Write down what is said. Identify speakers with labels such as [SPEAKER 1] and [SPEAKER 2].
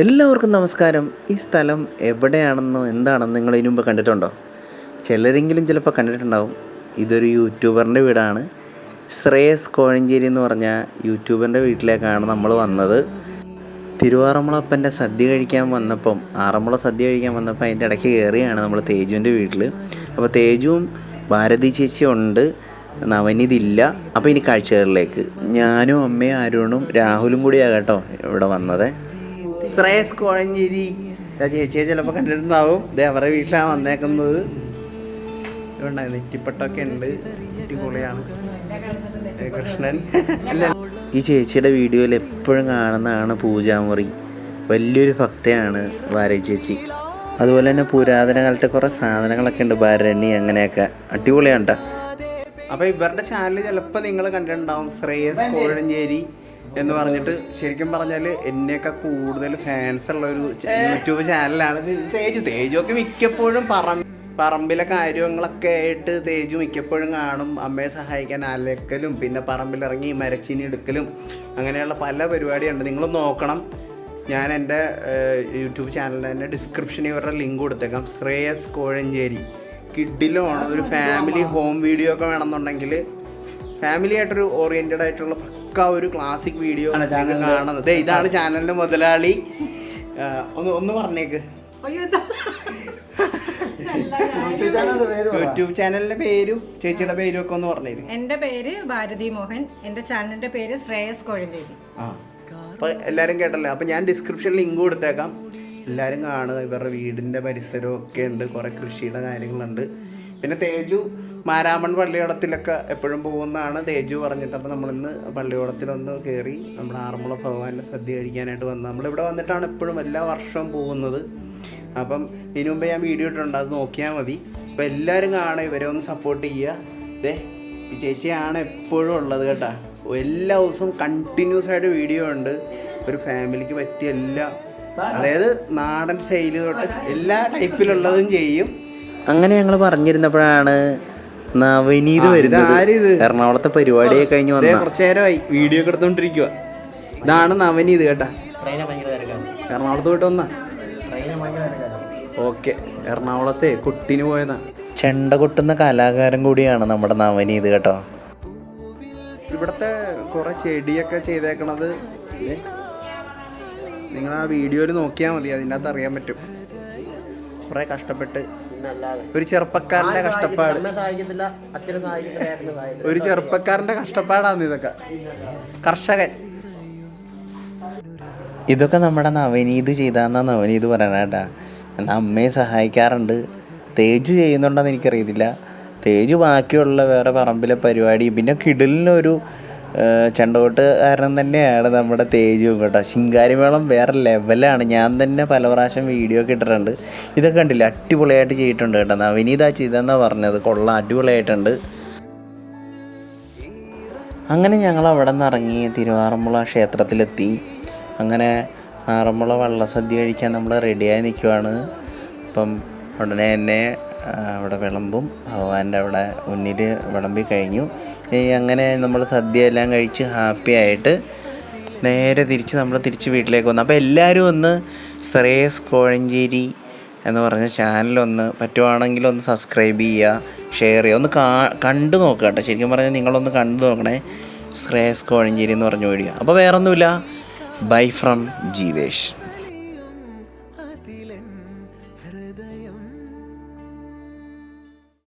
[SPEAKER 1] എല്ലാവർക്കും നമസ്കാരം. ഈ സ്ഥലം എവിടെയാണെന്നോ എന്താണെന്ന് നിങ്ങൾ ഇതിനു മുമ്പ് കണ്ടിട്ടുണ്ടോ? ചിലരെങ്കിലും ചിലപ്പോൾ കണ്ടിട്ടുണ്ടാവും. ഇതൊരു യൂട്യൂബറിന്റെ വീടാണ്. ശ്രേയസ് കോഴഞ്ചേരി എന്ന് പറഞ്ഞ യൂട്യൂബറിന്റെ വീട്ടിലേക്കാണ് നമ്മൾ വന്നത്. തിരുവാറന്മുളപ്പന്റെ സദ്യ കഴിക്കാൻ വന്നപ്പം ആറന്മുള സദ്യ കഴിക്കാൻ വന്നപ്പോൾ അതിന്റെ ഇടയ്ക്ക് കയറിയാണ് നമ്മൾ തേജുവിന്റെ വീട്ടിൽ. അപ്പോൾ തേജുവും ഭാരതി ചേച്ചിയും ഉണ്ട്. നവനിതില്ല. അപ്പോൾ ഇനി കാഴ്ചകളിലേക്ക്. ഞാനും അമ്മയും അരുണും രാഹുലും കൂടിയാണ് കേട്ടോ ഇവിടെ വന്നത്. ശ്രേയസ് കുഴഞ്ഞിരി ചേച്ചിയെ ചിലപ്പോൾ കണ്ടിട്ടുണ്ടാവും. ദേ അവരുടെ വീട്ടിലാണ് വന്നേക്കുന്നത്. ഇവിടെ നെറ്റിപ്പട്ടൊക്കെ ഉണ്ട്. അടിപൊളിയാണ്. കൃഷ്ണൻ അല്ല ഈ ചേച്ചിയുടെ വീഡിയോയിൽ എപ്പോഴും കാണുന്നതാണ് പൂജാമുറി. വലിയൊരു ഭക്തയാണ് ഭാരതി ചേച്ചി. അതുപോലെ തന്നെ പുരാതന കാലത്തെ കുറേ സാധനങ്ങളൊക്കെ ഉണ്ട്. ഭരണി അങ്ങനെയൊക്കെ. അടിപൊളിയാണ് കേട്ടോ അപ്പോൾ ഇവരുടെ ചാനൽ ചിലപ്പോൾ നിങ്ങൾ കണ്ടിട്ടുണ്ടാവും. ശ്രേയസ് കോഴഞ്ചേരി. എന്ന് പറഞ്ഞിട്ട് ശരിക്കും പറഞ്ഞാൽ എന്നെയൊക്കെ കൂടുതൽ ഫാൻസ് ഉള്ള ഒരു യൂട്യൂബ് ചാനലാണ് തേജു തേജു. ഒക്കെ മിക്കപ്പോഴും പറ പറമ്പിലെ കാര്യങ്ങളൊക്കെ ആയിട്ട് തേജു മിക്കപ്പോഴും കാണും. അമ്മയെ സഹായിക്കാൻ അലക്കലും പിന്നെ പറമ്പിലിറങ്ങി മരച്ചീനി എടുക്കലും അങ്ങനെയുള്ള പല പരിപാടിയുണ്ട്. നിങ്ങൾ നോക്കണം. ഞാൻ എന്റെ യൂട്യൂബ് ചാനലിൽ തന്നെ ഡിസ്ക്രിപ്ഷനിൽ ഇവരുടെ ലിങ്ക് കൊടുത്തേക്കാം. ശ്രേയസ് കോഴഞ്ചേരി. കിഡിലാണ്. ഒരു ഫാമിലി ഹോം വീഡിയോ ഒക്കെ വേണമെന്നുണ്ടെങ്കിൽ ഫാമിലി ആയിട്ടൊരു ഓറിയന്റഡ് ആയിട്ടുള്ള പക്ക ഒരു ക്ലാസിക് വീഡിയോ കാണുന്നത്. ദേ, ഇതാണ് ചാനലിന്റെ മുതലാളി. ഒന്ന് ഒന്ന് പറഞ്ഞേക്ക്. യൂട്യൂബ് ചാനലിന്റെ പേരും ചേച്ചിയുടെ പേരും ഒക്കെ ഒന്ന് പറഞ്ഞേര്.
[SPEAKER 2] എന്റെ പേര് ഭാരതി മോഹൻ. എന്റെ ചാനലിന്റെ പേര് ശ്രേയസ് കോഴഞ്ചേരി.
[SPEAKER 1] ആ. അപ്പൊ എല്ലാരും കേട്ടല്ലേ? അപ്പൊ ഞാൻ ഡിസ്ക്രിപ്ഷനിൽ ലിങ്ക് കൊടുത്തേക്കാം. എല്ലാരും കാണുക. ഇവരുടെ വീടിന്റെ പരിസരവും ഒക്കെ ഉണ്ട്. കുറെ കൃഷിയുടെ കാര്യങ്ങളുണ്ട്. പിന്നെ തേജു മാരാമൺ പള്ളിയോടത്തിലൊക്കെ എപ്പോഴും പോകുന്നതാണ് തേജു പറഞ്ഞിട്ട്. അപ്പോൾ നമ്മളിന്ന് പള്ളിയോടത്തിലൊന്ന് കയറി നമ്മൾ ആറന്മുള ഭഗവാന്റെ സദ്യ കഴിക്കാനായിട്ട് വന്നത് നമ്മളിവിടെ വന്നിട്ടാണ് എപ്പോഴും എല്ലാ വർഷവും പോകുന്നത്. അപ്പം ഇതിനു മുമ്പ് ഞാൻ വീഡിയോ ഇട്ടിട്ടുണ്ട്. അത് നോക്കിയാൽ മതി. അപ്പോൾ എല്ലാവരും കാണുക ഇവരെ ഒന്ന് സപ്പോർട്ട് ചെയ്യുക. ദേ ഈ ചേച്ചിയാണ് എപ്പോഴും ഉള്ളത് കേട്ടോ. എല്ലാ ദിവസവും കണ്ടിന്യൂസ് ആയിട്ട് വീഡിയോ ഉണ്ട്. ഒരു ഫാമിലിക്ക് പറ്റിയ എല്ലാ അതായത് നാടൻ ശൈലി തൊട്ട് എല്ലാ ടൈപ്പിലുള്ളതും ചെയ്യും. അങ്ങനെ ഞങ്ങൾ പറഞ്ഞിരുന്നപ്പോഴാണ് നവനീത് വരുന്നത് എറണാകുളത്തെ പരിപാടിയെ കഴിഞ്ഞ് വന്നാ.
[SPEAKER 3] കുറച്ച് നേരമായി. വീഡിയോ ഒക്കെ എടുത്തോണ്ടിരിക്കുക ഇതാണ് നവനീത് കേട്ടാ. എറണാകുളത്ത് പോയിട്ട് വന്നാ. ഓക്കെ. എറണാകുളത്തെ കൊട്ടിന് പോയതാ.
[SPEAKER 1] ചെണ്ട കൊട്ടുന്ന കലാകാരൻ കൂടിയാണ് നമ്മുടെ നവനീത് കേട്ടോ.
[SPEAKER 3] ഇവിടത്തെ കുറെ ചെടിയൊക്കെ ചെയ്തേക്കണത് നിങ്ങൾ ആ വീഡിയോയിൽ നോക്കിയാൽ മതി. അതിന്റെ അറിയാൻ പറ്റും. കുറെ കഷ്ടപ്പെട്ട് ഒരു ചെറുപ്പക്കാരന്റെ കഷ്ടപ്പാട് ഒരു ചെറുപ്പക്കാരന്റെ കഷ്ടപ്പാടാണ് ഇതൊക്കെ. കർഷകൻ.
[SPEAKER 1] ഇതൊക്കെ നമ്മുടെ നവനീത് ചെയ്താന്നാ നവനീത് എന്നാൽ അമ്മയെ സഹായിക്കാറുണ്ട്. തേജു ചെയ്യുന്നുണ്ടെന്ന് എനിക്കറിയത്തില്ല. തേജു ബാക്കിയുള്ള വേറെ പറമ്പിലെ പരിപാടി പിന്നെ കിടിലിനൊരു ചെണ്ടകൊട്ടുകാരൻ തന്നെയാണ് നമ്മുടെ തേജു കേട്ടോ. ശിങ്കാരിമേളം വേറെ ലെവലാണ് ഞാൻ തന്നെ പല പ്രാവശ്യം വീഡിയോ ഒക്കെ ഇട്ടിട്ടുണ്ട്. ഇതൊക്കെ കണ്ടില്ല? അടിപൊളിയായിട്ട് ചെയ്തിട്ടുണ്ട് കേട്ടോ. നവനീതാ ചെയ്തെന്നാണ് പറഞ്ഞത്. കൊള്ളാം അടിപൊളിയായിട്ടുണ്ട്. അങ്ങനെ ഞങ്ങൾ അവിടെ നിന്ന് ഇറങ്ങി തിരുവാറന്മുള ക്ഷേത്രത്തിലെത്തി. അങ്ങനെ ആറന്മുള വള്ളസദ്യ കഴിക്കാൻ നമ്മൾ റെഡിയായി നിൽക്കുവാണ്. അപ്പം ഉടനെ തന്നെ അവിടെ വിളമ്പും ഭഗവാന്റെ അവിടെ മുന്നിൽ വിളമ്പി കഴിഞ്ഞു. അങ്ങനെ നമ്മൾ സദ്യ എല്ലാം കഴിച്ച് ഹാപ്പി ആയിട്ട് നേരെ തിരിച്ച് നമ്മൾ തിരിച്ച് വീട്ടിലേക്ക് വന്നു. അപ്പോൾ എല്ലാവരും ഒന്ന് ശ്രേയസ് കോഴഞ്ചേരി എന്ന് പറഞ്ഞ ചാനലൊന്ന് പറ്റുവാണെങ്കിൽ ഒന്ന് സബ്സ്ക്രൈബ് ചെയ്യുക ഷെയർ ചെയ്യുക. ഒന്ന് കാ കണ്ടു നോക്കുക കേട്ടോ. ശരിക്കും പറഞ്ഞാൽ നിങ്ങളൊന്ന് കണ്ടു നോക്കണേ. ശ്രേയസ് കോഴഞ്ചേരി എന്ന് പറഞ്ഞു വീഡിയോ അപ്പോൾ വേറൊന്നുമില്ല. Bye from Jeevesh.